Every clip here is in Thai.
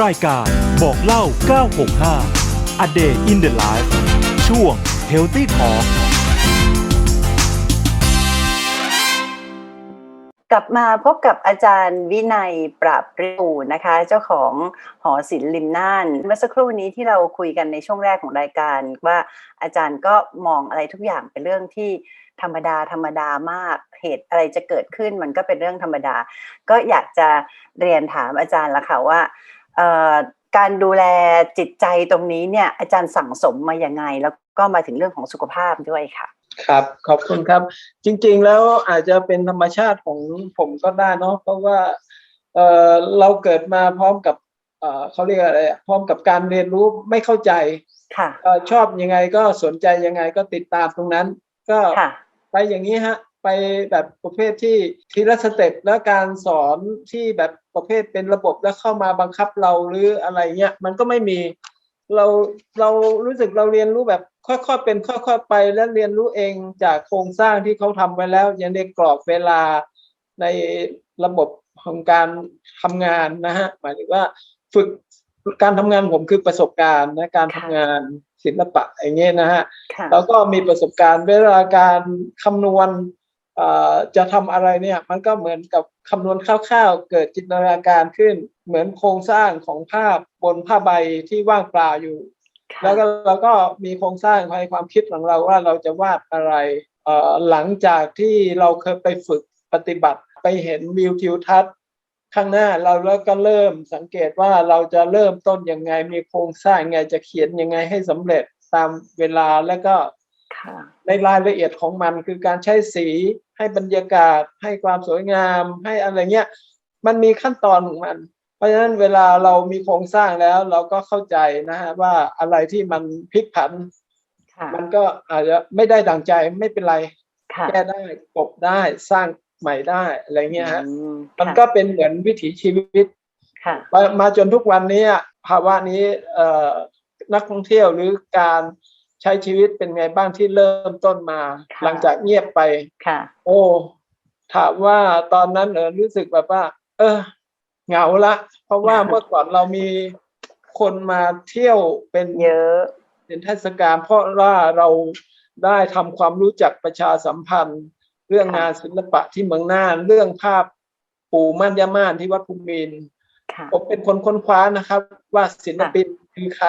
รายการบอกเล่า 965 A Day in the Life ช่วง Healthy Talk กลับมาพบกับอาจารย์วินัยปราบปริวนะคะ เจ้าของหอศิลป์ริมน่าน เมื่อสักครู่นี้ที่เราคุยกันในช่วงแรกของรายการ ว่าอาจารย์ก็มองอะไรทุกอย่างเป็นเรื่องที่ธรรมดาธรรมดามากเหตุอะไรจะเกิดขึ้นมันก็เป็นเรื่องธรรมดา ก็อยากจะเรียนถามอาจารย์ละค่ะว่า การดูแลจิตใจตรงนี้เนี่ย อาจารย์สั่งสมมาอย่างไง แล้วก็มาถึงเรื่องของสุขภาพด้วยค่ะ ครับขอบคุณครับ จริง ๆ แล้วอาจจะเป็นธรรมชาติของผมก็ได้เนาะเพราะว่าเออเราเกิดมาพร้อมกับเออเขาเรียกอะไรอะพร้อมกับการเรียนรู้ไม่เข้าใจค่ะเออชอบยังไงก็สนใจยังไงก็ติดตามตรงนั้น ก็ค่ะไปอย่างนี้ฮะ ไปแบบประเภทที่ทีละสเต็ปและการสอนที่แบบประเภทเป็นระบบแล้วเข้ามาบังคับเราหรืออะไรเงี้ยมันก็ไม่มีเราเรารู้สึกเราเรียนรู้แบบค่อยๆเป็นค่อยๆไปและเรียนรู้เองจากโครงสร้างที่เขาทำไว้แล้วยังในกรอบเวลาในระบบของการทำงานนะฮะหมายถึงว่าฝึกการทำงานผมคือประสบการณ์นะการทำงานศิลปะอย่างเงี้ยนะฮะค่ะแล้วก็มีประสบการณ์เวลาการคำนวณเอ่อ จะทำอะไรเนี่ยมันก็เหมือนกับคำนวณคร่าวๆ เกิดจินตนาการขึ้น เหมือนโครงสร้างของภาพบนผ้าใบที่ว่างเปล่าอยู่ แล้วก็เราก็มีโครงสร้างภายในความคิดของเราว่าเราจะวาดอะไรเอ่อหลังจากที่เราเคยไปฝึกปฏิบัติไปเห็นวิวทิวทัศน์ข้างหน้าเราแล้วก็เริ่มสังเกตว่าเราจะเริ่มต้นยังไงมีโครงสร้างยังไงจะเขียนยังไงให้สำเร็จตามเวลาแล้วก็ค่ะ ในรายละเอียดของมันคือการใช้สีให้บรรยากาศ ให้ความสวยงาม ให้อะไรเงี้ย มันมีขั้นตอนของมัน เพราะฉะนั้นเวลาเรามีโครงสร้างแล้วเราก็เข้าใจนะฮะว่าอะไรที่มันพลิกผันค่ะมันก็อาจจะไม่ได้ดังใจไม่เป็นไรค่ะแก้ได้กลบได้สร้างใหม่ได้อะไรเงี้ยฮะอืมมันค่ะก็เป็นเหมือนวิถีชีวิตค่ะมามาจนทุกวันนี้ภาวะนี้เอ่อนักท่องเที่ยวหรือการ ใช้ชีวิตเป็นไงบ้างที่เริ่มต้นมาค่ะหลังจากเงียบไปค่ะ โอ้ถามว่าตอนนั้นเออรู้สึกแบบว่า เออเหงาละ เพราะว่าค่ะเมื่อก่อนเรามีคนมาเที่ยวเป็นเยอะเป็นเทศกาลเพราะว่าเราได้ทำความรู้จักประชาสัมพันธ์ เรื่องค่ะงานศิลปะที่เมืองน่าน เรื่องภาพปู่มั่นยาม่านที่วัดภูมินทร์ค่ะผมเป็นคนค้นคว้านะครับ ว่าศิลปินคือใคร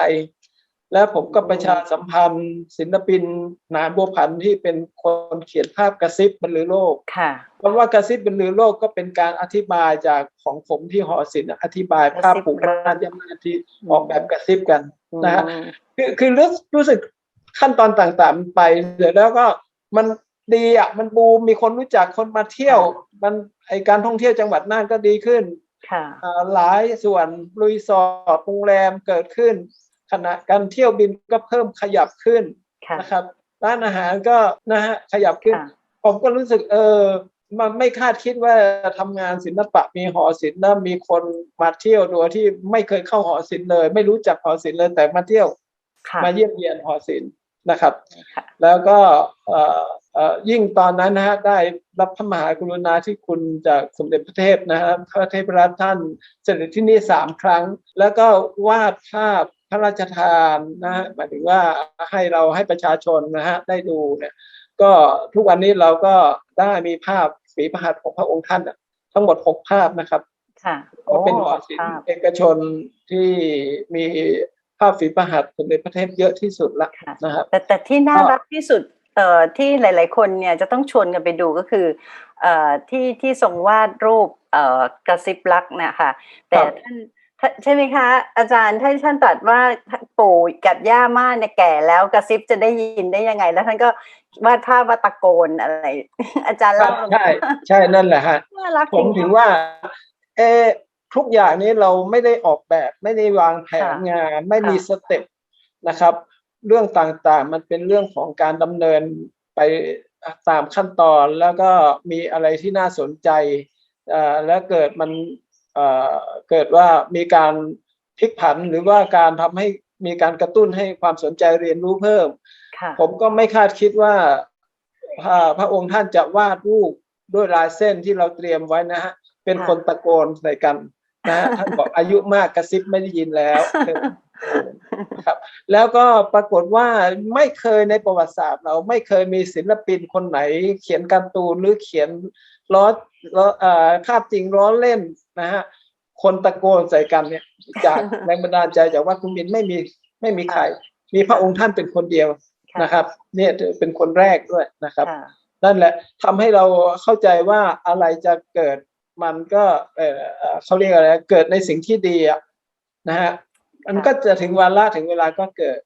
แล้วผมก็ประชาสัมพันธ์ ศิลปินหนานบัวพันธ์ที่เป็นคนเขียนภาพกระซิบบรรลือโลกค่ะคำว่ากระซิบบรรลือโลกก็เป็นการอธิบายจากของผมที่หอศิลป์อธิบายภาพปู่ม่านยาม่านที่ออกแบบกระซิบกันนะฮะอืมคือคือรู้รู้สึกขั้นตอนต่างๆมันไปเสร็จแล้วก็มันดีอะมันบูมมีคนรู้จักคนมาเที่ยว มันไอการท่องเที่ยวจังหวัดน่านก็ดีขึ้นค่ะอ่าหลายส่วนรีสอร์ทโรงแรมเกิดขึ้น ขณะการเที่ยวบินก็เพิ่มขยับขึ้นค่ะนะครับร้านอาหารก็นะฮะขยับขึ้นค่ะผมก็รู้สึกเออมันไม่คาดคิดว่าทำงานศิลปะมีหอศิลป์แล้วมีคนมาเที่ยวโดยที่ไม่เคยเข้าหอศิลป์เลย ไม่รู้จักหอศิลป์เลยแต่มาเที่ยวค่ะมาเยี่ยมเยียนหอศิลป์นะครับค่ะแล้วก็เอ่อเอ่อยิ่งตอนนั้นนะฮะได้รับพระมหากรุณาธิคุณจากสมเด็จพระเทพนะฮะพระเทพรัตน์ท่านเสด็จที่นี่สามครั้ง แล้วก็วาดภาพ พระราชทานนะฮะหมายถึงว่าให้เราให้ประชาชนนะฮะได้ดูเนี่ยก็ทุกวันนี้เราก็ได้มีภาพฝีพระหัตถ์ของพระองค์ท่านน่ะทั้งหมดหกภาพนะครับค่ะก็เป็นหอศิลภาพป์เอกชนที่มีภาพฝีพระหัตถ์สมเด็จพระเทพเยอะที่สุดละค่ะนะครับแต่แต่ที่น่าก็รักที่สุดเอ่อที่หลาย ๆ คนเนี่ยจะต้องชวนกันไปดูก็คือเอ่อที่ที่ทรงวาดรูปเอ่อกระซิบรักเนะคะแต่ท่านท่าน ใช่ไหมคะ อาจารย์ท่านท่านตรัสว่าปู่กับย่าม่าเนี่ยแก่แล้วกระซิบจะได้ยินได้ยังไง แล้วท่านก็วาดภาพว่าตะโกนอะไร อาจารย์ครัเล่าบใช่ใช่นั่นแหละฮะน่ารักผมจริถึงงว่าเออทุกอย่างนี้เราไม่ได้ออกแบบ ไม่ได้วางแผนงาน ไม่มีสเต็ปนะครับ เรื่องต่างๆ มันเป็นเรื่องของการดำเนินไปตามขั้นตอนแล้วก็มีอะไรที่น่าสนใจเอ่อแล้วเกิดมัน เอ่อเกิดว่ามีการพลิกผันหรือว่าการทำให้มีการกระตุ้นให้ความสนใจเรียนรู้เพิ่มค่ะผมก็ไม่คาดคิดว่าพระพระองค์ท่านจะวาดรูปด้วยลายเส้นที่เราเตรียมไว้นะฮะ เป็นค่ะคนตะโกนใส่กันนะฮะท่านบอกอายุมากกระซิบไม่ได้ยินแล้ว ครับ แล้วก็ปรากฏว่าไม่เคยในประวัติศาสตร์ เราไม่เคยมีศิลปินคนไหน เขียนการ์ตูนหรือเขียนล้อล้อเอ่อภาพจริงล้อเล่นนะฮะคนตะโกนใส่กันเนี่ย จากแรงบันดาลใจจากว่าคุณมินไม่มีไม่มีใคร มีพระองค์ท่านเป็นคนเดียวค่ะนะครับ เนี่ยเป็นคนแรกด้วยนะครับค่ะนั่นแหละทำให้เราเข้าใจว่าอะไรจะเกิดมันก็เออเอ่อเขาเรียกอะไร เกิดในสิ่งที่ดีอะนะฮะ มันก็จะถึงวาระถึงเวลาก็เกิด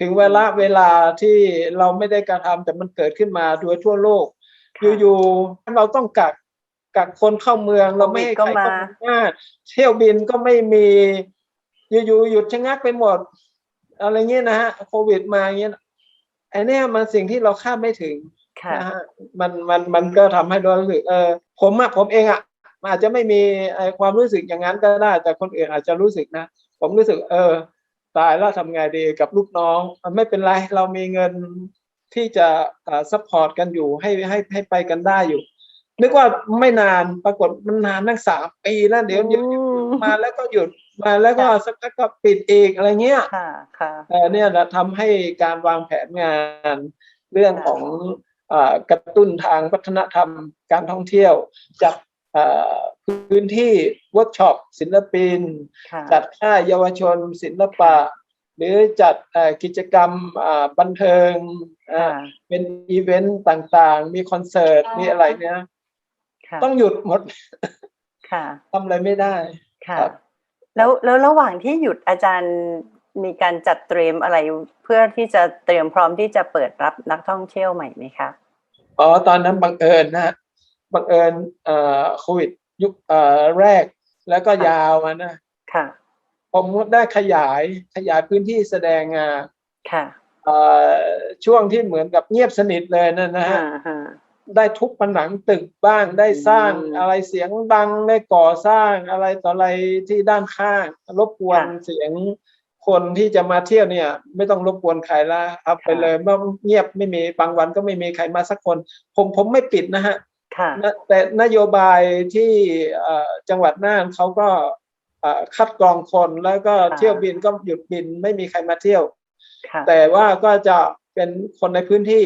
ถึงเวลาเวลาที่เราไม่ได้กระทำแต่มันเกิดขึ้นมาโดยทั่วโลกค่ะอยู่ๆเราต้องกักกักคนเข้าเมืองเราไม่ให้ใครเข้าโควิดก็มาเมืองเที่ยวบินก็ไม่มีอยู่ๆหยุดชะงักไปหมด อะไรเงี้ยนะฮะโควิดมาเงี้ยไอ้เนี่ยมันสิ่งที่เราคาดไม่ถึงค่ะนะฮะมันมันมันก็ทำให้เรารู้สึกเออผมอะผมเองอะมันอาจจะไม่มีไอ้ความรู้สึกอย่างนั้นก็ได้ แต่คนอื่นอาจจะรู้สึกนะ ผมรู้สึก เออ ตายแล้วทำไงดีกับลูกน้องอะไม่เป็นไร เรามีเงินที่จะซัพพอร์ตกันอยู่ให้ให้ให้ไปกันได้อยู่ นึกว่าไม่นานปรากฏมันนานตั้งสามปีแล้วเดี๋ยวเดี๋ยวอืมมาแล้วก็หยุดมาแล้วก็สักพักก็ปิดอีกอะไรเงี้ยค่ะค่ะเอ่อเนี่ยนะทำให้การวางแผนงานเรื่องของเอ่อกระตุ้นทางวัฒนธรรมการท่องเที่ยว จัดเอ่อ พื้นที่เวิร์กช็อปศิลปินค่ะจัดค่ายเยาวชนศิลปะ หรือจัดเอ่อกิจกรรมอ่าบันเทิงอ่าค่ะเป็นอีเวนต์ต่างๆ มีคอนเสิร์ต มีอะไรเนี่ยค่ะต้องหยุดหมดค่ะทำอะไรไม่ได้ค่ะครับแล้วแล้วระหว่างที่หยุดอาจารย์มีการจัดเตรียมอะไรเพื่อที่จะเตรียมพร้อมที่จะเปิดรับนักท่องเที่ยวใหม่ไหมคะอ๋อตอนนั้นบังเอิญนะฮะ บังเอิญเอ่อโควิดยุคเอ่อแรกแล้วก็ยาวมานะค่ะผมได้ขยายขยายพื้นที่แสดงงานค่ะเอ่อช่วงที่เหมือนกับเงียบสนิทเลยนะนะฮะอ่าฮะได้ทุบผนังตึกบ้างได้สร้างอืมอะไรเสียงดังได้ก่อสร้างอะไรต่ออะไรที่ด้านข้าง รบกวนค่ะเสียงคนที่จะมาเที่ยวเนี่ย ไม่ต้องรบกวนใครละเอาไปค่ะเลยเมื่อเงียบไม่มีบางวันก็ไม่มีใครมาสักคน ผมผมไม่ปิดนะฮะค่ะนะ แต่นโยบายที่เอ่อจังหวัดน่านเขาก็เอ่อคัดกรองคนแล้วก็ค่ะเที่ยวบินก็หยุดบินไม่มีใครมาเที่ยวค่ะแต่ว่าก็จะเป็นคนในพื้นที่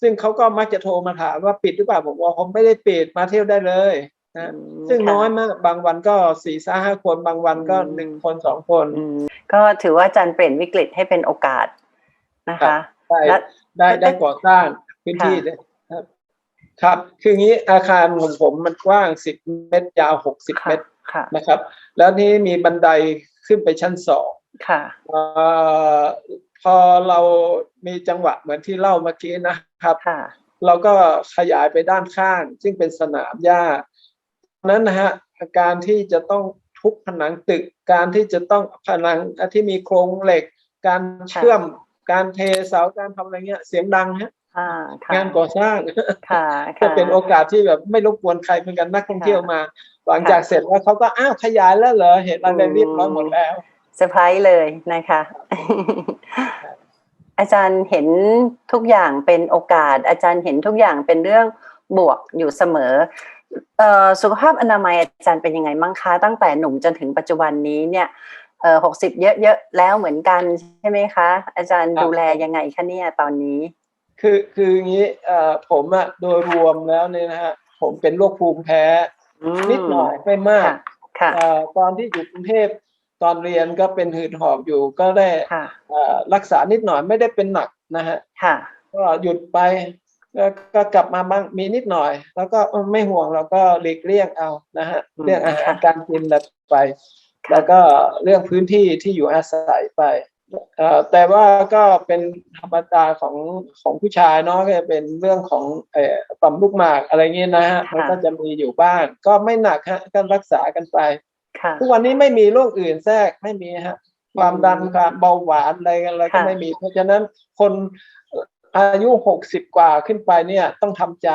ซึ่งเขาก็มักจะโทรมาถามว่าปิดหรือเปล่าผมบอกผมไม่ได้ปิดมาเที่ยวได้เลยนะอืมซึ่งค่ะน้อยมากบางวันก็สี่สห้าคนบางวันก็อืมหนึ่งคนสองคนอืมก็ถือว่าอาจารย์เปลี่ยนวิกฤตให้เป็นโอกาสนะคะได้และได้และได้ก่อสร้างพื้นที่ ค่ะเนี่ยครับครับ คืองี้อาคารของผมมันกว้างสิบเมตรยาวหกสิบค่ะเมตรค่ะนะครับ แล้วนี้มีบันไดขึ้นไปชั้นสองค่ะเอ่อพอเรามีจังหวะเหมือนที่เล่าเมื่อกี้นะครับค่ะเราก็ขยายไปด้านข้าง ซึ่งเป็นสนามหญ้านั้นนะฮะการที่จะต้องทุบผนังตึก การที่จะต้องผนังที่มีโครงเหล็ก การเชื่อม การเทเสาการทำอะไรเงี้ย เสียงดังฮะอ่าค่ะ งานก่อสร้างค่ะก็ค่ะเป็นโอกาสที่แบบไม่รบกวนใครเหมือนกันนักท่องเที่ยวค่ะมา หลังจากเสร็จแล้วเขาก็อ้าวขยายแล้วเหรอเห็นอะไรเรียบร้อยหมดแล้วเซอร์ไพรส์เลยนะคะ อาจารย์เห็นทุกอย่างเป็นโอกาส อาจารย์เห็นทุกอย่างเป็นเรื่องบวกอยู่เสมอเอ่อสุขภาพอนามัยอาจารย์เป็นยังไงมั่งคะตั้งแต่หนุ่มจนถึงปัจจุบันนี้เนี่ยเอ่อหกสิบเยอะๆแล้วเหมือนกันใช่ไหมคะ อาจารย์ครับดูแลยังไงคะเนี่ยตอนนี้ คือคืออย่างนี้เอ่อผมอะโดยรวมแล้วเนี่ยนะฮะผมเป็นโรคภูมิแพ้อืมนิดหน่อยไม่มากค่ะค่ะเอ่อตอนที่อยู่กรุงเทพตอนเรียนก็เป็นหืดหอบอยู่ก็ได้ค่ะเอ่อรักษานิดหน่อยไม่ได้เป็นหนักนะฮะค่ะก็หยุดไปแล้วก็กลับมาบ้างมีนิดหน่อย แล้วก็เออไม่ห่วงเราก็หลีกเลี่ยงเอานะฮะอืมเรื่องอาหารค่ะการกินแบบไปค่ะแล้วก็เรื่องพื้นที่ที่อยู่อาศัยไปเอ่อ แต่ว่าก็เป็นธรรมดาของของผู้ชายเนาะก็จะเป็นเรื่องของเอ่อต่อมลูกหมากอะไรเงี้ยนะฮะมันก็จะมีอยู่บ้างก็ไม่หนักฮะก็รักษากันไปค่ะทุกวันนี้ไม่มีโรคอื่นแทรกไม่มีฮะ ความดันความเบาหวานอะไรกันอะไรก็ค่ะไม่มี เพราะฉะนั้นคนอายุหกสิบกว่าขึ้นไปเนี่ยต้องทำใจ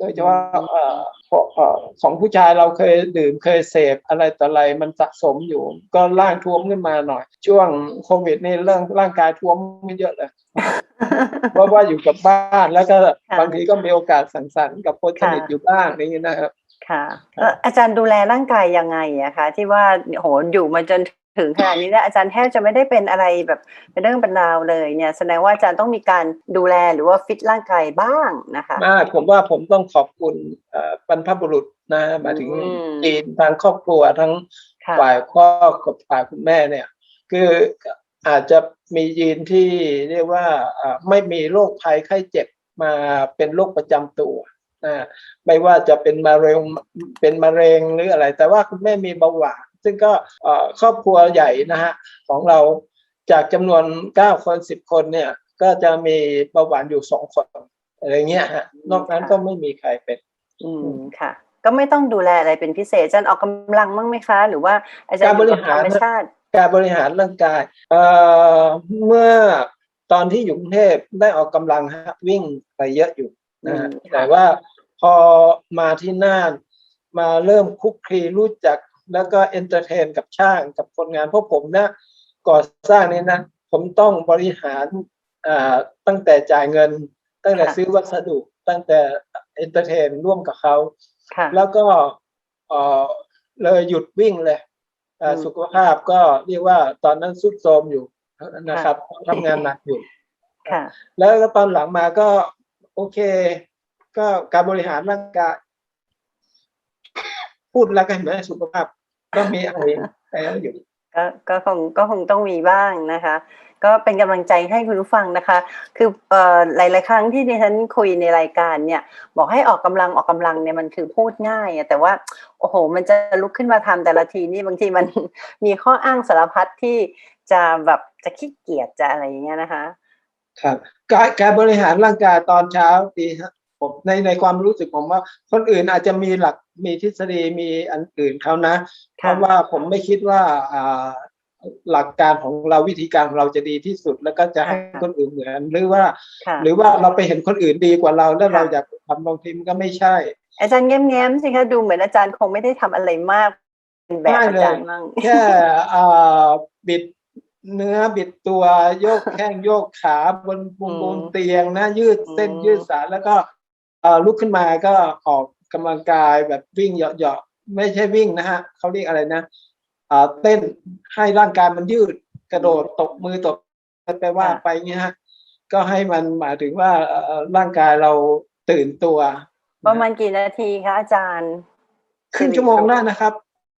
โดยเฉพาะเอ่อของเอ่อของผู้ชายเราเคยดื่มเคยเสพอะไรต่ออะไรมันสะสมอยู่ ก็ร่างท้วมขึ้นมาหน่อย ช่วงโควิดนี่เรื่องร่างกายท้วมไม่เยอะเลยเพราะว่าอยู่กับบ้านแล้วก็ค่ะบางทีก็มีโอกาสสังสรรค์กับคนสนิทค่ะอยู่บ้างอย่างนี้นะครับค่ะแล้วอาจารย์ดูแลร่างกายยังไงอะคะที่ว่าโหอยู่มาจน ถึงขนาดนี้แล้วอาจารย์แทบจะไม่ได้เป็นอะไรแบบเป็นเรื่องเป็นราวเลยเนี่ยแสดงว่าอาจารย์ต้องมีการดูแลหรือว่าฟิตร่างกายบ้างนะคะมากผมว่าผมต้องขอบคุณเอ่อบรรพบุรุษนะหมายถึงอืมจีนทางครอบครัวทั้งค่ะฝ่ายพ่อกับฝ่ายคุณแม่เนี่ย คืออาจจะมียีนที่เรียกว่าอ่าไม่มีโรคภัยไข้เจ็บมาเป็นโรคประจำตัวนะไม่ว่าจะเป็นมะเร็งเป็นมะเร็งหรืออะไร แต่ว่าคุณแม่มีเบาหวาน ซึ่งก็เอ่อครอบครัวใหญ่นะฮะของเราจากจำนวนเก้าคนสิบคนเนี่ยก็จะมีเบาหวานอยู่สองคน อะไรเงี้ยฮะนอกนั้นค่ะก็ไม่มีใครเป็น อืมค่ะก็ไม่ต้องดูแลอะไรเป็นพิเศษอาจารย์ออกกำลังบ้างไหมคะ หรือว่าอาจารย์อยู่กับธรรมชาติการบริหารร่างกายเอ่อเมื่อตอนที่อยู่กรุงเทพได้ออกกำลังฮะวิ่งไปเยอะอยู่นะฮะอืมค่ะแต่ว่าพอมาที่น่านมาเริ่มคุกคลีรู้จัก แล้วก็เอนเตอร์เทนกับช่างกับคนงานเพราะผมนะก่อสร้างนี่นะผมต้องบริหารอ่าตั้งแต่จ่ายเงิน ตั้งแต่ค่ะซื้อวัสดุ ตั้งแต่เอนเตอร์เทนร่วมกับเขาค่ะแล้วก็เอ่อเลยหยุดวิ่งเลยเอ่ออืมสุขภาพก็เรียกว่าตอนนั้นสุดโทรมอยู่นะครับทำงานหนักอยู่ค่ะแล้วก็ตอนหลังมาก็โอเค ก็การบริหารร่างกายพูดแล้วกันเหมือนสุขภาพ ก็มีอะไรอะไรอยู่ก็ก็คงก็คงต้องมีบ้างนะคะ ก็เป็นกำลังใจให้คุณผู้ฟังนะคะ คือเอ่อหลาย ๆ ครั้งที่ดิฉันคุยในรายการเนี่ย บอกให้ออกกำลังออกกำลังเนี่ยมันคือพูดง่ายอะแต่ว่าโอ้โห มันจะลุกขึ้นมาทำแต่ละทีนี่บางทีมันมีข้ออ้างสารพัดที่จะแบบจะขี้เกียจจะอะไรอย่างเงี้ยนะคะ ครับการการบริหารร่างกายตอนเช้าดีฮะผมในในความรู้สึกผมว่าคนอื่นอาจจะมีหลัก มีทฤษฎีมีอันอื่นเขานะ เพค่ะราะว่าผมไม่คิดว่าอ่าหลักการของเราวิธีการของเราจะดีที่สุด แล้วก็จะให้ค่ะคนอื่นเหมือนหรือว่าค่ะหรือว่าเราไปเห็นคนอื่นดีกว่าเราแล้วค่ะเราอยากทำบางทีมันก็ไม่ใช่ อาจารย์แง้มๆสิคะดูเหมือนอาจารย์คงไม่ได้ทำอะไรมากเป็นแบบไม่อาเลยจารย์มั่งแค่อ่าบิดเนื้อบิดตัวโยกแข้งโยกขาบนบนบนเตียงนะยืดเส้นยืดสายแล้วก็เอ่อลุกขึ้นมาก็ออก กำลังกายแบบวิ่งเหยาะๆไม่ใช่วิ่งนะฮะเขาเรียกอะไรนะอ่าเต้นให้ร่างกายมันยืดกระโดดตบมือตบไปว่าไปเงี้ยฮะก็ให้มันหมายถึงว่าเอ่อร่างกายเราตื่นตัว ประมาณกี่นาทีคะอาจารย์ครึ่งชั่วโมงได้นะครับ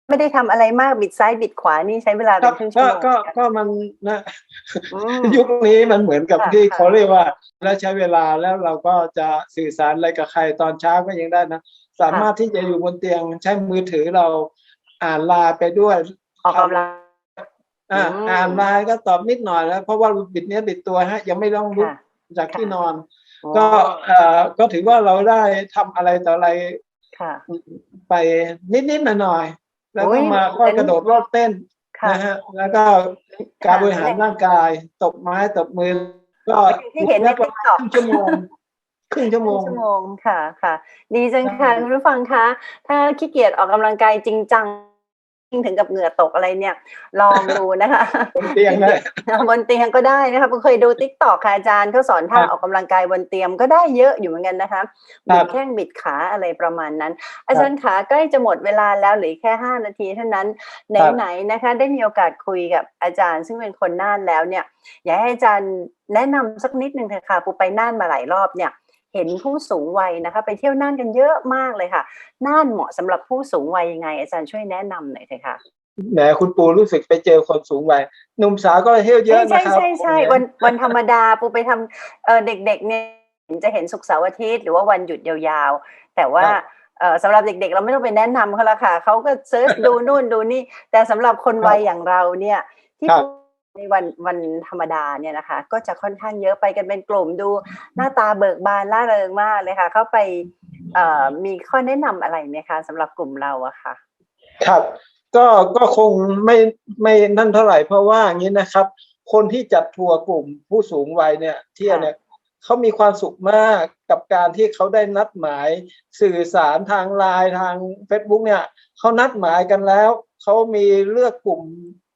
ไม่ได้ทำอะไรมากบิดซ้ายบิดขวานี่ใช้เวลาก็เป็นครึ่งชั่วก็โมงก็ค่ะก็มันนะอืมยุคนี้มันเหมือนกับค่ะที่ค่ะเขาเรียกว่า แล้วใช้เวลาแล้วเราก็จะสื่อสารอะไรกับใครตอนเช้าก็ยังได้นะ สามารถที่จะอยู่บนเตียงใช้มือถือเราอ่านไลน์ไปด้วยออกกำลังอ่าอืมอ่านไลน์ก็ตอบนิดหน่อยแล้วเพราะว่าบิดเนี้ยบิดตัวฮะ ยังไม่ต้องลุกค่ะจากที่ค่ะนอน ก็เอ่อก็ถือว่าเราได้ทำอะไรต่ออะไรค่ะไปนิดๆหน่อยๆแล้วโอ้ก็ยมาค่อยเป็นกระโดดโลดเต้นค่ะนะฮะแล้วก็การบริหารร่างกายตบไม้ตบมือ ก็ที่เห็นในประมาณ TikTok ครึ่งชั่วโมง ครึ่งชั่วโมงชั่วโมงค่ะค่ะ ดีจังค่ะใช่คุณผู้ฟังคะ ถ้าขี้เกียจออกกำลังกายจริงจังถึงกับเหงื่อตกอะไรเนี่ย ลองดูนะคะบนเตียงเลยบนเตียงก็ได้นะคะผมเคยดูติ๊กตอกค่ะอาจารย์เขาสอนท่าครับออกกำลังกายบนเตียงก็ได้เยอะอยู่เหมือนกันนะคะครับิบดแข้งบิดขาอะไรประมาณนั้น อาจารย์ขาใกล้จะหมดเวลาแล้วเหรือแค่ห้านาทีเท่านั้นครับไหนๆนะคะ ได้มีโอกาสคุยกับอาจารย์ ซึ่งเป็นคนน่านแล้วเนี่ย อยากให้อาจารย์แนะนำสักนิดหนึ่งเถอะค่ะปูไปน่านมาหลายรอบเนี่ย เห็นผู้สูงวัยนะคะ ไปเที่ยวน่านกันเยอะมากเลยค่ะน่านเหมาะสำหรับผู้สูงวัยยังไง อาจารย์ช่วยแนะนำหน่อยเถอะค่ะแหมคุณปูรู้สึกไปเจอคนสูงวัยหนุ่มสาวก็ไปเที่ยวเยอะใช่นะครับใช่ใช่วันวันธรรมดาปูไปทำเออเด็กๆเนี่ยจะเห็นสุกร์เสาร์อาทิตย์หรือว่าวันหยุดยาวๆ แต่ว่าเออสำหรับเด็กๆ เราไม่ต้องไปแนะนำเขาละค่ะเขาก็เซิร์ชดูนู่นดูนี่ แต่สำหรับคนวัยอย่างเราเนี่ยที่ครับ ในวันวันธรรมดาเนี่ยนะคะ ก็จะค่อนข้างเยอะไปกันเป็นกลุ่มดูหน้าตาเบิกบานล่าเริงมากเลยค่ะ เข้าไปเอ่อมีข้อแนะนำอะไรไหมคะสำหรับกลุ่มเราอะค่ะ ครับก็ก็คงไม่ไม่นั่นเท่าไหร่เพราะว่าอย่างนี้นะครับ คนที่จัดทัวร์กลุ่มผู้สูงวัยเนี่ยเที่ยวเนี่ยเขามีความสุขมากกับการที่เขาได้นัดหมายสื่อสารทางไลน์ทาง Facebook เนี่ยเขานัดหมายกันแล้วเขามีเลือกกลุ่ม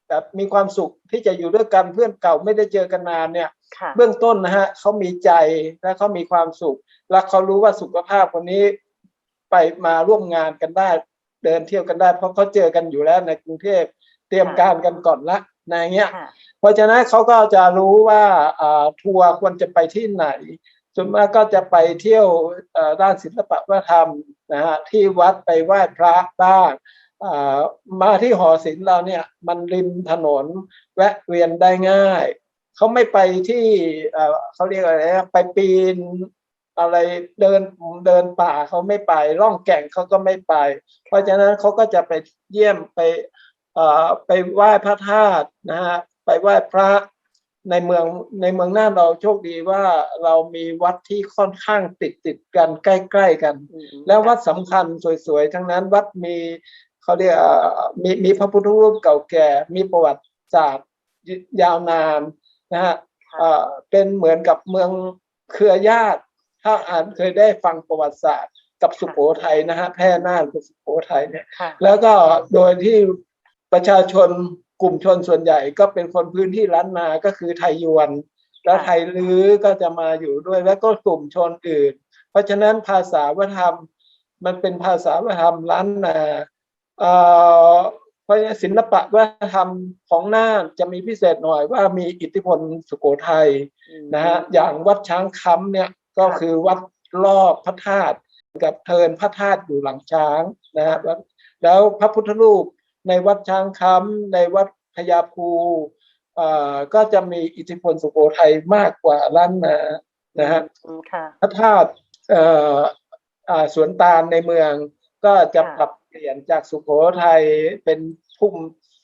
แบบมีความสุขที่จะอยู่ด้วยกันเพื่อนเก่าไม่ได้เจอกันนานเนี่ยค่ะเบื้องต้นนะฮะเขามีใจและเขามีความสุข และเขารู้ว่าสุขภาพคนนี้ไปมาร่วมงานกันได้ เดินเที่ยวกันได้ เพราะเขาเจอกันอยู่แล้วในกรุงเทพเตรียมการกันก่อนละในเงี้ยค่ะเพราะฉะนั้นเขาก็จะรู้ว่าอ่าทัวร์ควรจะไปที่ไหนส่วนมากก็จะไปเที่ยวเอ่อด้านศิลปะวัฒนธรรมนะฮะที่วัดไปไหว้พระบ้างอ่า มาที่หอศิลป์เราเนี่ย มันริมถนนแวะเวียนได้ง่าย เขาไม่ไปที่เอ่อเขาเรียกอะไรนะไปปีนอะไรเดินเดินป่าเขาไม่ไปร่องแก่งเขาก็ไม่ไป เพราะฉะนั้นเขาก็จะไปเยี่ยมไปเอ่อไปไหว้พระธาตุนะฮะไปไหว้พระในเมืองในเมืองน่านเราโชคดีว่าเรามีวัดที่ค่อนข้างติดติดกันใกล้ ๆ กันอืมแล้ววัดสำคัญสวยๆ ทั้งนั้นวัดมี เขาเรียกเอ่อมีมีพระพุทธรูปเก่าแก่ มีประวัติศาสตร์ยาวนานนะฮะเอ่อเป็นเหมือนกับเมืองเครือญาติ ถ้าอ่านเคยได้ฟังประวัติศาสตร์ กับสุโขทัยนะฮะแพร่น่านกับสุโขทัยเนี่ยค่ะแล้วก็โดยที่ประชาชนกลุ่มชนส่วนใหญ่ก็เป็นคนพื้นที่ล้านนา ก็คือไทยยวน แล้วไทยลื้อก็จะมาอยู่ด้วย แล้วก็กลุ่มชนอื่น เพราะฉะนั้นภาษาวัฒนธรรมมันเป็นภาษาวัฒนธรรมล้านนา เอ่อเพราะฉะนั้นศิลปะวัฒนธรรมของน่านจะมีพิเศษหน่อยว่ามีอิทธิพลสุโขทัยนะฮะอย่างวัดช้างคำเนี่ยก็ครับคือวัดรอบพระธาตุกับเทินพระธาตุอยู่หลังช้างนะฮะแล้วแล้วพระพุทธรูปในวัดช้างคำในวัดพญาภูเอ่อก็จะมีอิทธิพลสุโขทัยมากกว่าล้านนานะฮะอืมค่ะพระธาตุเอ่ออ่าสวนตาลในเมืองก็จะค่ะปรับเปลี่ยนจากสุโขทัยเป็นพุ่ม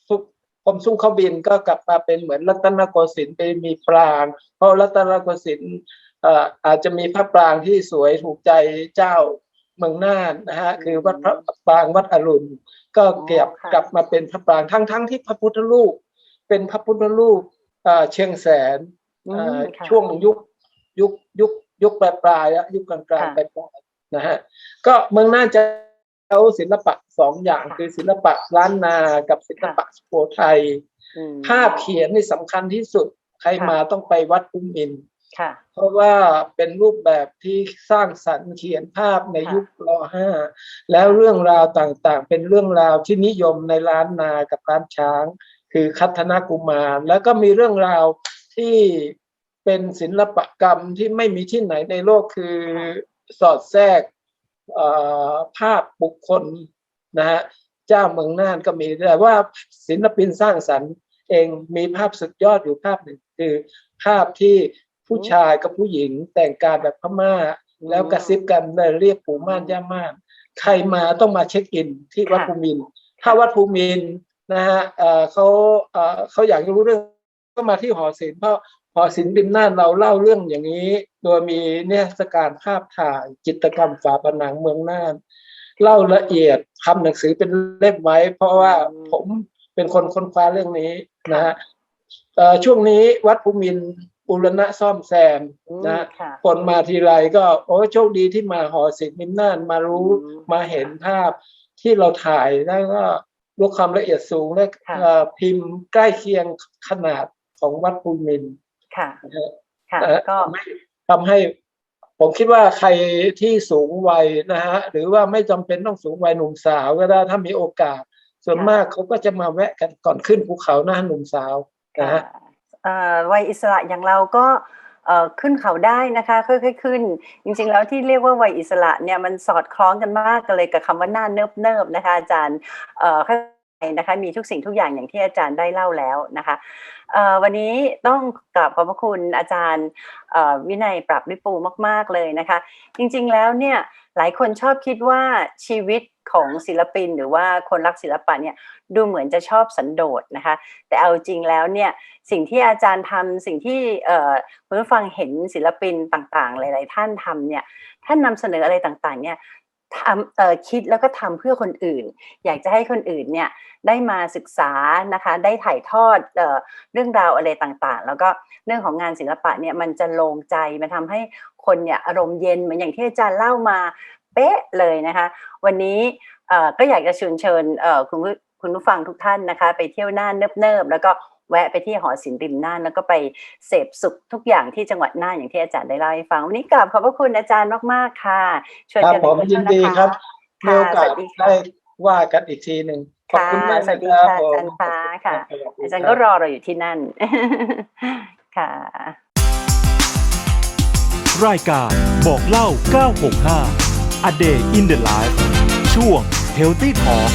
สุกรมซุ้งเข้าบินก็กลับมาเป็นเหมือนรัตนโกสินทร์ไปมีปราง เพราะรัตนโกสินทร์เอ่ออาจจะมีพระปรางที่สวยถูกใจเจ้าเมืองน่านนะฮะคือวัดพระปรางวัดอรุณ ก็เก็บอ๋อค่ะกลับมาเป็นพระปรางทั้งทั้งที่พระพุทธรูป เป็นพระพุทธรูปเอ่อเชียงแสนอืเอ่มอค่ะช่วงยุคยุคยุคยุคปลายปลายๆอะยุคกลางกลางค่ะปลายปลายๆนะฮะก็เมืองน่านจะ เอาศิลปะสองอย่างค่ะคือศิลปะล้านนากับศิลปะสุโขทัยอืมภาพเขียนนี่สำคัญที่สุด ใครค่ะมาต้องไปวัดภูมินทร์ค่ะเพราะว่าเป็นรูปแบบที่สร้างสรรค์เขียนภาพในค่ะยุครห้าแล้วเรื่องราวต่างๆ เป็นเรื่องราวที่นิยมในล้านนากับล้านช้าง คือคัทนากุมาร แล้วก็มีเรื่องราวที่เป็นศิลปกรรมที่ไม่มีที่ไหนในโลกคือสอดแทรกเอ่อ ภาพบุคคลนะฮะเจ้าเมืองน่านก็มีแต่ว่าศิลปินสร้างสรรค์เองมีภาพสุดยอดอยู่ภาพหนึ่งคือ ภาพที่ผู้ชายกับผู้หญิงแต่งกายแบบพม่า แล้วกระซิบกันเรียกปู่ม่านย่าม่านใครมาต้องมาเช็คอินที่วัดภูมิน ถ้าวัดภูมินนะฮะเอ่อเขาเขาอยากรู้เรื่องก็มาที่หอศิลป์เพราะ หอศิลป์ริมน่านเราเล่าเรื่องอย่างนี้ โดยมีนิทรรศการภาพถ่ายจิตรกรรมฝาผนังเมืองน่าน เล่าละเอียดทำหนังสือเป็นเล่มไว้ เพราะว่าอืมผมเป็นคนค้นคว้าเรื่องนี้นะฮะเอ่อช่วงนี้วัดภูมินทร์บูรณะซ่อมแซมอืมนะฮะค่ะคนมาทีไรก็โอ้โชคดีที่มาหอศิลป์นิมน่านมารู้อืมมาเห็นภาพที่เราถ่ายแล้วก็รู้ความละเอียดสูงและค่ะเอ่อพิมพ์ใกล้เคียงขนาดของวัดภูมินทร์ ค่ะนะฮะค่ะนะฮะก็ทำให้ทำให้ผมคิดว่าใครที่สูงวัยนะฮะหรือว่าไม่จำเป็นต้องสูงวัยหนุ่มสาวก็ได้ถ้ามีโอกาส ส่วนค่ะมากเขาก็จะมาแวะกันก่อนขึ้นภูเขาหน้าหนุ่มสาวนะฮะเอ่อวัยอิสระอย่างเราก็เอ่อขึ้นเขาได้นะคะค่อยๆขึ้น จริงๆแล้วที่เรียกว่าวัยอิสระเนี่ยมันสอดคล้องกันมากกันเลยกับคำว่าหน้าเนิบเนิบๆนะคะอาจารย์เอ่อค่อยๆ นะคะมีทุกสิ่งทุกอย่างอย่างที่อาจารย์ได้เล่าแล้วนะคะวันนี้ต้องกราบขอบพระคุณอาจารย์วินัยปรับริปูมาก ๆเลยนะคะ จริงๆแล้วเนี่ยหลายคนชอบคิดว่าชีวิตของศิลปินหรือว่าคนรักศิลปะเนี่ยดูเหมือนจะชอบสันโดษนะคะ แต่เอาจริงแล้วเนี่ยสิ่งที่อาจารย์ทำสิ่งที่คุณผู้ฟังเห็นศิลปินต่างๆ หลาย ๆ ท่านทำเนี่ยท่านนำเสนออะไรต่างๆเนี่ย ทำเอ่อคิดแล้วก็ทำเพื่อคนอื่น อยากจะให้คนอื่นเนี่ยได้มาศึกษานะคะได้ถ่ายทอดเอ่อเรื่องราวอะไรต่างๆ แล้วก็เรื่องของงานศิลปะเนี่ยมันจะลงใจมันทำให้คนเนี่ยอารมณ์เย็นเหมือนอย่างที่อาจารย์เล่ามาเป๊ะเลยนะคะ วันนี้ก็อยากจะเชิญเชิญคุณผู้คุณผู้ฟังทุกท่านนะคะ ไปเที่ยวน่านเนิบๆแล้วก็ แวะไปที่หอศิลป์ริมน่านแล้วก็ไปเสพสุขทุกอย่างที่จังหวัดน่านอย่างที่อาจารย์ได้เล่าให้ฟังวันนี้กราบขอบพระคุณอาจารย์มากๆค่ะช่วยครับกันผมไปยิเที่ยวนนะดีคะครับมีโอกาสสวัสดีค่ะได้ว่ากันอีกทีหนึ่งขอบค่ะคุณมากสวัสดีนะครับค่ะผมอาจารย์ฟ้าค่ะสวัสดีอาจารย์ก็รอเราอยู่ที่นั่นค่ะ รายการบอกเล่า 965 A Day in the Life ช่วง Healthy Talk